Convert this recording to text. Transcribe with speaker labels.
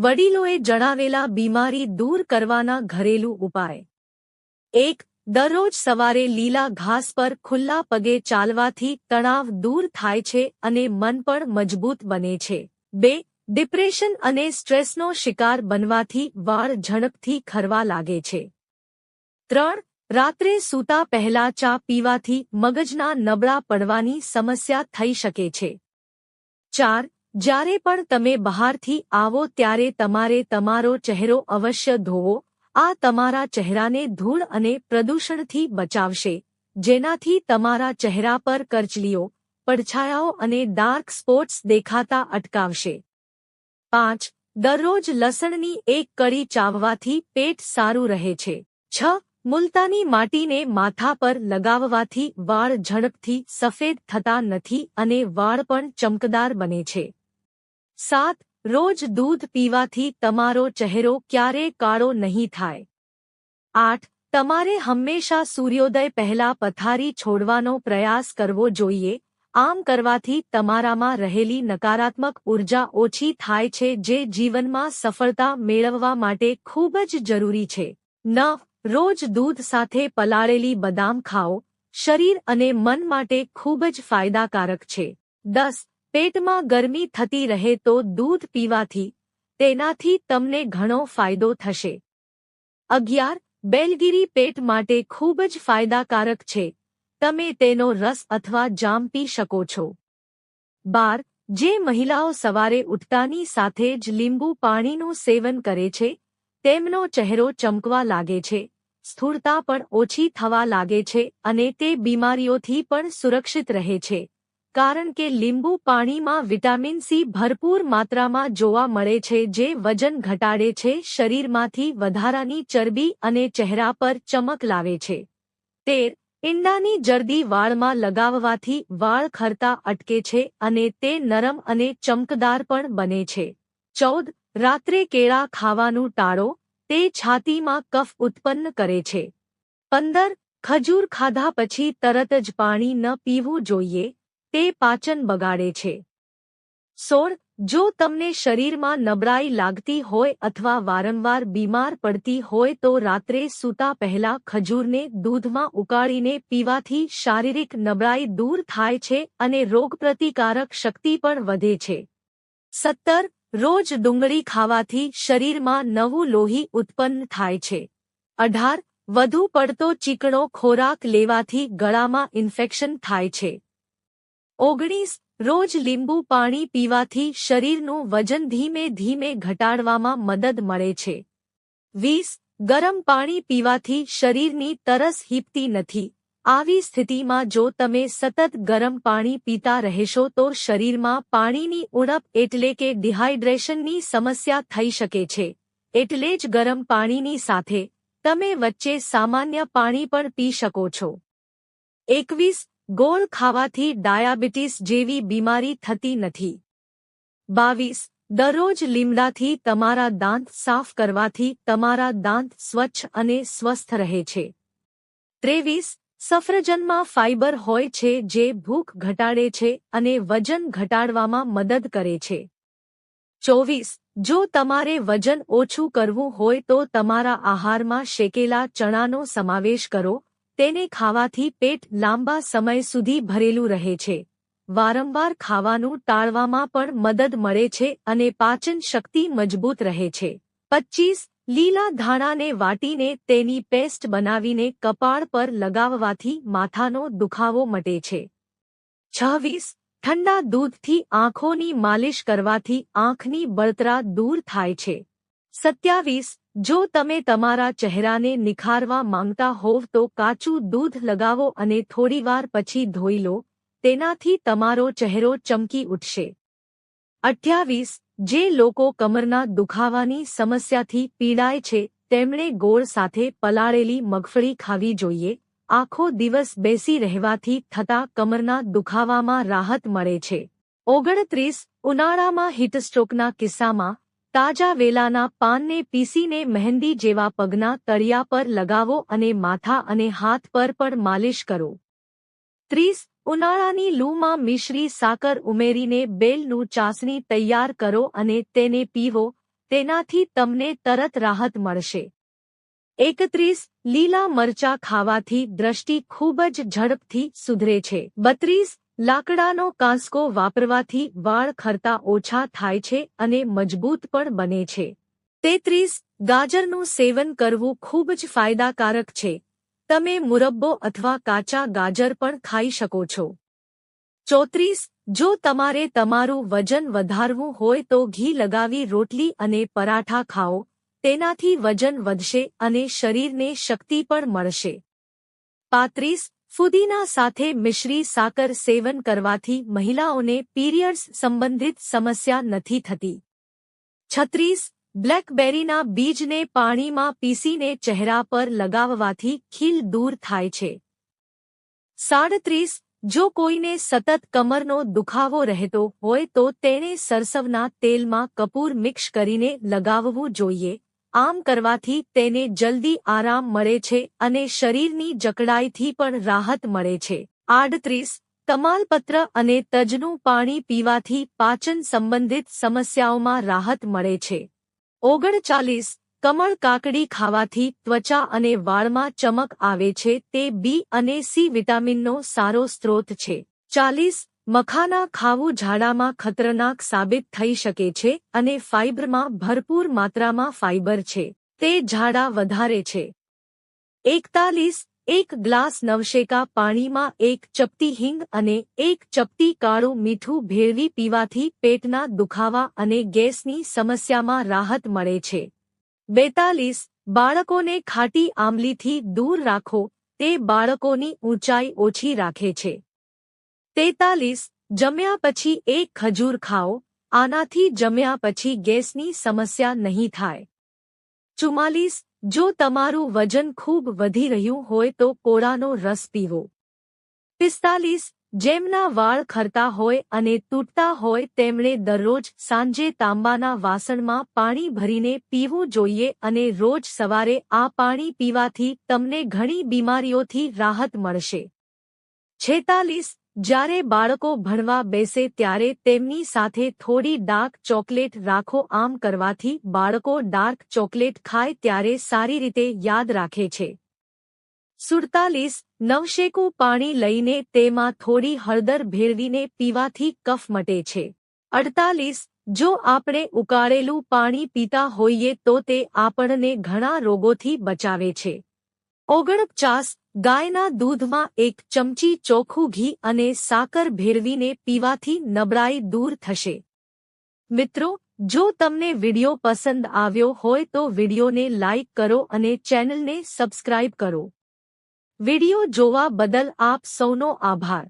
Speaker 1: વડીલોએ જણાવેલા બીમારી દૂર કરવાના ઘરેલું ઉપાય. એક, દરરોજ સવારે લીલા ઘાસ પર ખુલ્લા પગે ચાલવાથી તણાવ દૂર થાય છે અને મન પણ મજબૂત બને છે. બે, ડિપ્રેશન અને સ્ટ્રેસનો શિકાર બનવાથી વાળ ઝડપથી ખરવા લાગે છે. ત્રણ, રાત્રે સૂતા પહેલા ચા પીવાથી મગજના નબળા પડવાની સમસ્યા થઈ શકે છે. ચાર જ્યારે પણ તમે બહારથી આવો ત્યારે તમારે તમારો ચહેરો અવશ્ય ધોવો. આ તમારા ચહેરાને ધૂળ અને પ્રદૂષણથી બચાવશે. જેનાથી તમારા ચહેરા પર કરચલીઓ, પડછાયાઓ અને ડાર્ક સ્પોટ્સ દેખાતા અટકાવશે. પાંચ, દરરોજ લસણની એક કળી ચાવવાથી પેટ સારું રહે છે. છ, મુલતાની માટીને માથા પર લગાવવાથી વાળ ઝડપથી સફેદ થતા નથી અને વાળ પણ ચમકદાર બને છે. સાત, રોજ દૂધ પીવાથી તમારો ચહેરો ક્યારે કાળો નહીં થાય. આઠ, તમારે હંમેશા સૂર્યોદય પહેલા પથારી છોડવાનો પ્રયાસ કરવો જોઈએ. આમ કરવાથી તમારામાં રહેલી નકારાત્મક ઊર્જા ઓછી થાય છે જે જીવનમાં સફળતા મેળવવા માટે ખૂબ જ જરૂરી છે. નવ, રોજ દૂધ સાથે પલાળેલી બદામ ખાઓ. શરીર અને મન માટે ખૂબ જ ફાયદાકારક છે. દસ પેટમાં ગરમી થતી રહે તો દૂધ પીવાથી તેનાથી તમને ઘણો ફાયદો થશે. અગિયાર, બેલગીરી પેટ માટે ખૂબ જ ફાયદાકારક છે. તમે તેનો રસ અથવા જામ પી શકો છો. બાર, જે મહિલાઓ સવારે ઉઠતાની સાથે જ લીંબુ પાણીનું સેવન કરે છે, તેમનો ચહેરો ચમકવા લાગે છે, સ્થૂળતા પણ ઓછી થવા લાગે છે અને તે બીમારીઓથી પણ સુરક્ષિત રહે છે. કારણ કે લીંબુ પાણીમાં વિટામિન સી ભરપૂર માત્રામાં જોવા મળે છે જે વજન ઘટાડે છે, શરીરમાંથી વધારાની ચરબી અને ચહેરા પર ચમક લાવે છે. તેર, ઈંડાની જરદી વાળમાં લગાવવાથી વાળ ખરતા અટકે છે અને તે નરમ અને ચમકદાર પણ બને છે. ચૌદ, રાત્રે કેળા ખાવાનું ટાળો, તે છાતીમાં કફ ઉત્પન્ન કરે છે. પંદર, ખજૂર ખાધા પછી તરત જ પાણી ન પીવું જોઈએ. તે પાચન બગાડે છે. સોળ, જો તમને શરીરમાં નબળાઈ લાગતી હોય અથવા વારંવાર બીમાર પડતી હોય તો રાત્રે સૂતા પહેલા ખજૂરને દૂધમાં ઉકાળીને પીવાથી શારીરિક નબળાઈ દૂર થાય છે અને રોગપ્રતિકારક શક્તિ પણ વધે છે. સત્તર, રોજ ડુંગળી ખાવાથી શરીરમાં નવું લોહી ઉત્પન્ન થાય છે. અઢાર, વધુ પડતો ચીકણો ખોરાક લેવાથી ગળામાં ઇન્ફેક્શન થાય છે. ઓગણીસ, રોજ લીંબુ પાણી પીવાથી શરીરનું વજન ધીમે ધીમે ઘટાડવામાં મદદ મળે છે. વીસ, ગરમ પાણી પીવાથી શરીરની તરસ હીપતી નથી. આવી સ્થિતિમાં જો તમે સતત ગરમ પાણી પીતા રહેશો તો શરીરમાં પાણીની ઉણપ એટલે કે ડિહાઇડ્રેશનની સમસ્યા થઈ શકે છે. એટલે જ ગરમ પાણીની સાથે તમે વચ્ચે સામાન્ય પાણી પણ પી શકો છો. એકવીસ ગોળ ખાવાથી ડાયાબિટીસ જેવી બીમારી થતી નથી. બાવીસ, દરરોજ લીમડાથી તમારા દાંત સાફ કરવાથી તમારા દાંત સ્વચ્છ અને સ્વસ્થ રહે છે. ત્રેવીસ, સફરજનમાં ફાઇબર હોય છે જે ભૂખ ઘટાડે છે અને વજન ઘટાડવામાં મદદ કરે છે. ચોવીસ, જો તમારે વજન ઓછું કરવું હોય તો તમારા આહારમાં શેકેલા ચણાનો સમાવેશ કરો તેને ખાવાથી પેટ લાંબા સમય સુધી ભરેલું રહે છે. વારંવાર ખાવાનું ટાળવામાં પણ મદદ મળે છે અને પાચન શક્તિ મજબૂત રહે છે. પચ્ચીસ લીલા ધાણાને વાટીને તેની પેસ્ટ બનાવીને કપાળ પર લગાવવાથી માથાનો દુખાવો મટે છે. છવ્વીસ, ઠંડા દૂધથી આંખોની માલિશ કરવાથી આંખની બળતરા દૂર થાય છે. સત્યાવીસ જો તમે તમારા ચહેરાને નિખારવા માંગતા હોવ તો કાચું દૂધ લગાવો અને થોડીવાર પછી ધોઈ લો, તેનાથી તમારો ચહેરો ચમકી ઉઠશે. અઠ્યાવીસ, જે લોકો કમરના દુખાવાની સમસ્યાથી પીડાય છે, તેમણે ગોળ સાથે પલાળેલી મગફળી ખાવી જોઈએ, આખો દિવસ બેસી રહેવાથી થતા કમરના દુખાવામાં રાહત મળે છે. ઓગણત્રીસ, ઉનાળામાં હિટસ્ટ્રોકના કિસ્સામાં તાજા વેલાના પાનને પીસીને મહેંદી જેવા પગના તળિયા પર લગાવો અને માથા અને હાથ પર પણ માલિશ કરો. ત્રીસ, ઉનાળાની લૂમાં મિશ્રી સાકર ઉમેરીને બેલનું ચાસણી તૈયાર કરો અને તેને પીવો, તેનાથી તમને તરત રાહત મળશે. એકત્રીસ, લીલા મરચા ખાવાથી દ્રષ્ટિ ખૂબ જ ઝડપથી સુધરે છે. બત્રીસ લાકડાનો કાંસકો વાપરવાથી વાળ ખરતા ઓછા થાય છે અને મજબૂત પણ બને છે. તેત્રીસ, ગાજરનું સેવન કરવું ખૂબ જ ફાયદાકારક છે. તમે મુરબ્બો અથવા કાચા ગાજર પણ ખાઈ શકો છો. ચોત્રીસ, જો તમારે તમારું વજન વધારવું હોય તો ઘી લગાવી રોટલી અને પરાઠા ખાઓ. તેનાથી વજન વધશે અને શરીરને શક્તિ પણ મળશે. પાંત્રીસ ફુદીના સાથે મિશ્રી સાકર સેવન કરવાથી મહિલાઓને પીરિયડ્સ સંબંધિત સમસ્યા નથી થતી. છત્રીસ, બ્લેકબેરીના બીજને પાણીમાં પીસીને ચહેરા પર લગાવવાથી ખીલ દૂર થાય છે. સાડત્રીસ, જો કોઈને સતત કમરનો દુખાવો રહેતો હોય તો તેણે સરસવના તેલમાં કપૂર મિક્સ કરીને લગાવવું જોઈએ. આમ કરવાથી તેને જલ્દી આરામ મળે છે અને શરીરની જકડાઈથી પણ રાહત મળે છે. આડત્રીસ, તમાલપત્ર અને તજનું પાણી પીવાથી પાચન સંબંધિત સમસ્યાઓમાં રાહત મળે છે. ઓગણચાલીસ, કમળ કાકડી ખાવાથી ત્વચા અને વાળમાં ચમક આવે છે તે બી અને સી વિટામિનનો સારો સ્ત્રોત છે. ચાલીસ મખાના ખાવું ઝાડામાં ખતરનાક સાબિત થઈ શકે છે અને ફાઇબરમાં ભરપૂર માત્રામાં ફાઇબર છે. તે ઝાડા વધારે છે. એકતાલીસ, એક ગ્લાસ નવશેકા પાણીમાં એક ચપટી હિંગ અને એક ચપટી કાળું મીઠું ભેળવી પીવાથી પેટના દુખાવા અને ગેસની સમસ્યામાં રાહત મળે છે. બેતાલીસ, બાળકોને ખાટી આંબલીથી દૂર રાખો. તે બાળકોની ઊંચાઈ ઓછી રાખે છે. તેતાલીસ, જમ્યા પછી એક ખજૂર ખાઓ, આનાથી જમ્યા પછી ગેસની સમસ્યા નહીં થાય. ચુમ્માલીસ, જો તમારું વજન ખૂબ વધી રહ્યું હોય તો કોળાનો રસ પીવો. પિસ્તાલીસ, જેમના વાળ ખરતા હોય અને તૂટતા હોય તેમણે દરરોજ સાંજે તાંબાના વાસણમાં પાણી ભરીને પીવું જોઈએ અને રોજ સવારે આ પાણી પીવાથી તમને ઘણી બીમારીઓથી રાહત મળશે. છેતાલીસ જ્યારે બાળકો ભણવા બેસે ત્યારે તેમની સાથે થોડી ડાર્ક ચોકલેટ રાખો આમ કરવાથી બાળકો ડાર્ક ચોકલેટ ખાય ત્યારે સારી રીતે યાદ રાખે છે. સુડતાલીસ, નવશેકું પાણી લઈને તેમાં થોડી હળદર ભેળવીને પીવાથી કફ મટે છે. અડતાલીસ, જો આપણે ઉકાળેલું પાણી પીતા હોઈએ તો તે આપણને ઘણા રોગોથી બચાવે છે. ઓગણપચાસ, ગાયના દૂધમાં એક ચમચી ચોખ્ખું ઘી અને સાકર ભેળવીને પીવાથી નબળાઈ દૂર થશે. મિત્રો, જો તમને વિડિયો પસંદ આવ્યો હોય તો વિડિયોને લાઇક કરો અને ચેનલને સબસ્ક્રાઇબ કરો. વિડિયો જોવા બદલ આપ સૌનો આભાર.